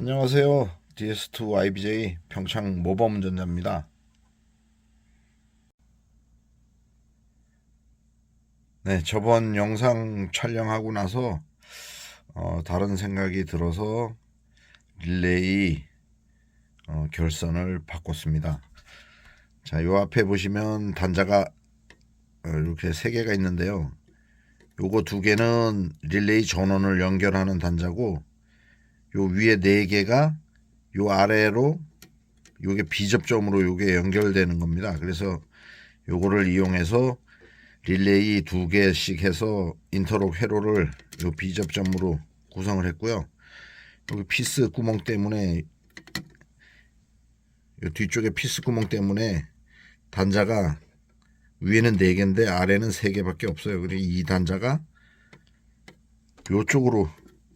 안녕하세요. DS2 IBJ 평창 모범 운전자입니다. 네, 저번 영상 촬영하고 나서 어, 다른 생각이 들어서 릴레이 어, 결선을 바꿨습니다. 자, 요 앞에 보시면 단자가 어, 이렇게 세 개가 있는데요. 요거 두 개는 릴레이 전원을 연결하는 단자고 요 위에 네 개가 요 아래로 요게 비접점으로 요게 연결되는 겁니다. 그래서 요거를 이용해서 릴레이 두 개씩 해서 인터록 회로를 요 비접점으로 구성을 했고요. 여기 피스 구멍 때문에 요 뒤쪽에 피스 구멍 때문에 단자가 위에는 네 개인데 아래는 세 개밖에 없어요. 그리고 이 단자가 요쪽으로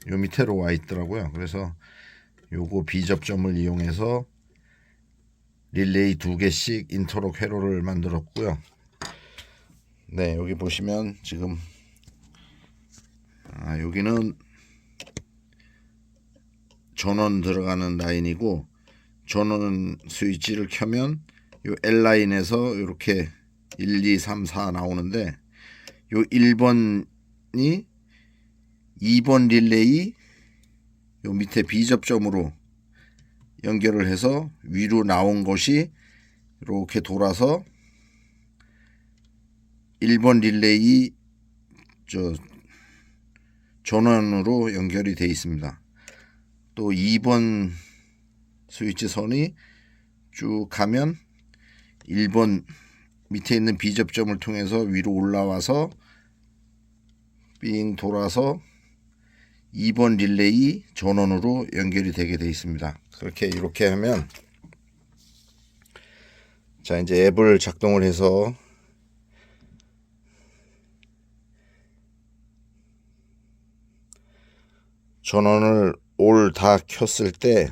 요 밑에로 와 있더라고요. 그래서 요거 비접점을 이용해서 릴레이 두 개씩 인터록 회로를 만들었고요. 네, 여기 보시면 지금 아, 여기는 전원 들어가는 라인이고 전원 스위치를 켜면 요 L 라인에서 이렇게 1, 2, 3, 4 나오는데 요 1번이 2번 릴레이 요 밑에 비접점으로 연결을 해서 위로 나온 것이 이렇게 돌아서 1번 릴레이 저 전원으로 연결이 되어 있습니다. 또 2번 스위치 선이 쭉 가면 1번 밑에 있는 비접점을 통해서 위로 올라와서 삥 돌아서 2번 릴레이 전원으로 연결이 되게 되어 있습니다. 그렇게 이렇게 하면 자 이제 앱을 작동을 해서 전원을 올 다 켰을 때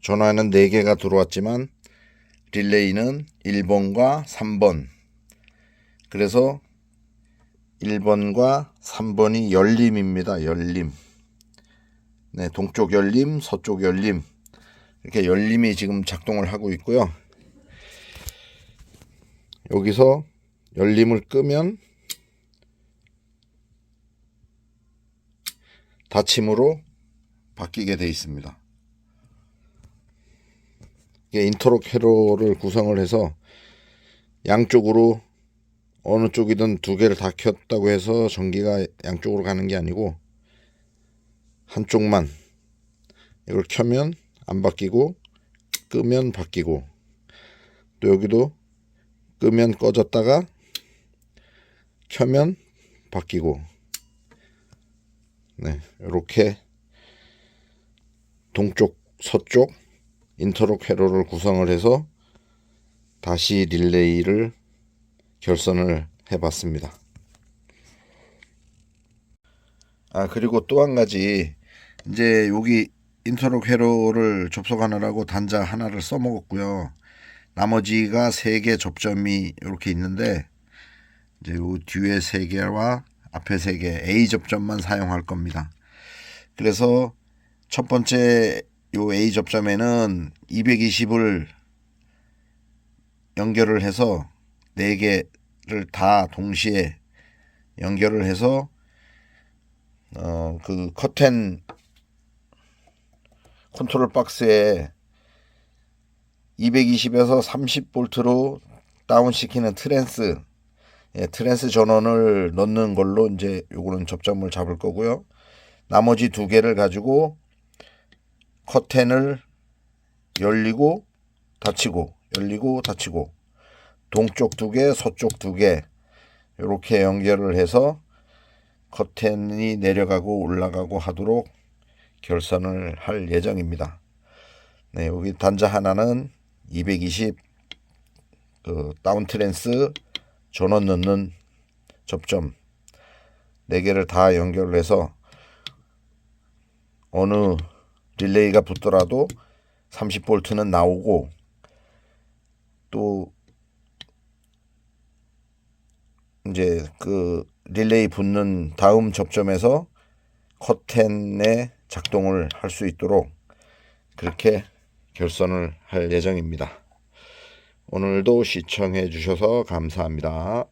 전화는 4개가 들어왔지만 릴레이는 1번과 3번 그래서 1번과 3번이 열림입니다. 열림. 네, 동쪽 열림, 서쪽 열림. 이렇게 열림이 지금 작동을 하고 있고요. 여기서 열림을 끄면 닫힘으로 바뀌게 되어 있습니다. 이게 인터록 회로를 구성을 해서 양쪽으로 어느 쪽이든 두 개를 다 켰다고 해서 전기가 양쪽으로 가는 게 아니고 한쪽만 이걸 켜면 안 바뀌고 끄면 바뀌고 또 여기도 끄면 꺼졌다가 켜면 바뀌고. 네 이렇게 동쪽 서쪽 인터록 회로를 구성을 해서 다시 릴레이를 결선을 해봤습니다. 아 그리고 또 한 가지 이제 여기 인터록 회로를 접속하느라고 단자 하나를 써먹었고요. 나머지가 세 개 접점이 이렇게 있는데 이제 요 뒤에 세 개와 앞에 세 개 A 접점만 사용할 겁니다. 그래서 첫 번째 요 A 접점에는 220을 연결을 해서 네개 를 다 동시에 연결을 해서 어 그 커튼 컨트롤 박스에 220에서 30볼트로 다운시키는 트랜스 예, 트랜스 전원을 넣는 걸로 이제 요거는 접점을 잡을 거고요. 나머지 두 개를 가지고 커튼을 열리고 닫히고 열리고 닫히고 동쪽 두 개, 서쪽 두 개 이렇게 연결을 해서 커튼이 내려가고 올라가고 하도록 결선을 할 예정입니다. 네, 여기 단자 하나는 220 그 다운 트랜스 전원 넣는 접점 네 개를 다 연결해서 어느 릴레이가 붙더라도 30볼트는 나오고 또 이제 그 릴레이 붙는 다음 접점에서 커튼의 작동을 할 수 있도록 그렇게 결선을 할 예정입니다. 오늘도 시청해 주셔서 감사합니다.